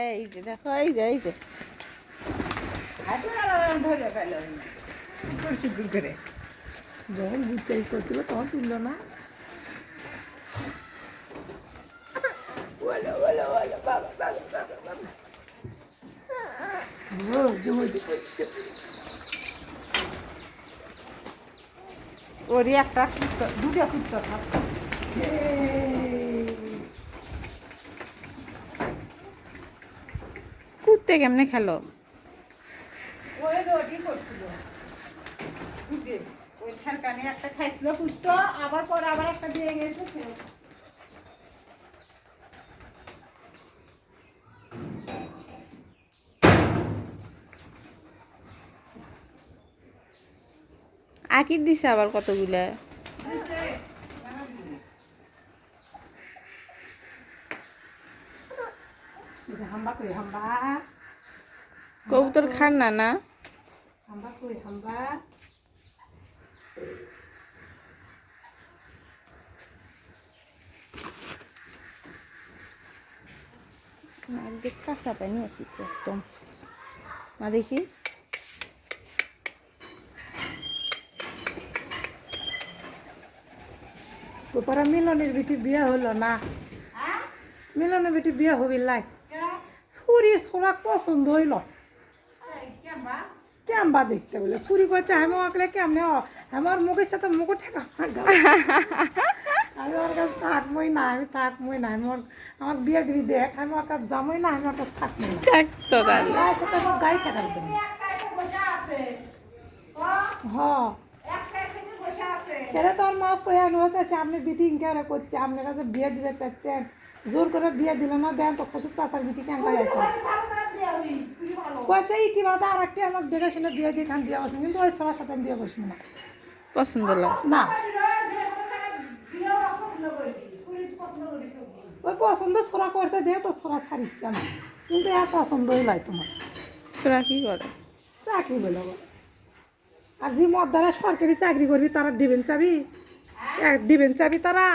এই যে দেখো এই যে এই যে। ধরে ফেল। করে? করছিল তখন তুলল না বলো বলো বলো বাবা বাবা বাবা বাবা ও জমজি করছে ওরই একটা দুটা কুত্তা কুত্তে কেমনে খেলো? একটা খাইছিল কুত্তো, আবার পরে আবার একটা দিয়ে গেছে। আকির দিছে আবার কতগুলা? কবুতর খান না না? কাঁচা পানি আসিছে একদম। মা দেখি। ওপরে মিলনের বেটি বিয়ে হলো না। মিলনের বেটি বিয়ে হবি লাই। ছুরি ছোড়া পছন্দ হইল। কেমবা? দেখতে বলে? ছুরি করছে আমি আঁকলে কেমনে আমার মুখের সাথে মুখ ঠেকা। আমি ওর কাছে থাকবই না আমি থাকবই না আমি আমার বিয়ে দিবি দেখ আমি ওর কাছে যাবই না আমি ওর কাছে থাকবই না। গায়ে ঠেকার সেটা তো আমার মা কয়ান হচ্ছে আপনি বিটিং কেন করছে? আপনার কাছে বিয়ে দিতে চাচ্ছেন। জোর করে বিয়ে দিলে না দেন তো খুশি চাষার বিটি কেন আছে কয়েছে ইটি বাদা আর একটি আমার দেখে শুনে বিয়ে দিয়ে খান বিয়ে বসুন কিন্তু ওই ছোড়ার সাথে আমি বিয়ে বসবো না। পছন্দ না। ওই পছন্দ ছোড়া করছে দিয়ে তো ছোড়া ছাড়িচ্ছে না কিন্তু এর পছন্দই লাই তোমার। সুরা কি করে? চাকরি বলে। আর যে মদ দ্বারা সরকারি চাকরি করবি তারা দিবেন চাবি? এক দিবেন চাবি তারা?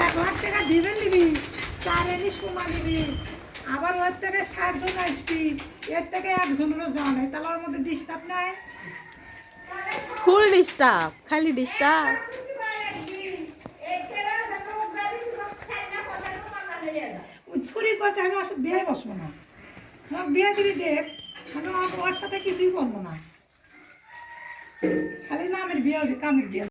এক লাখ টাকা দিবেন নিবি চার এলি সোনা নিবি আবার ওর থেকে ষাট জন আসবি এর থেকে একজনেরও যাওয়া নাই তাহলে ওর মধ্যে ডিস্টার্ব নাই? ফুল ডিস্টার্ব খালি ডিস্টার্ব ছুরি করছে আমি সাথে বিয়ে বসবো না। আমার বিয়ে দিবি দেখ আমি ওর- সাথে কিছুই করব না। খালি নামের বিয়ে হবে কামের বিয়ে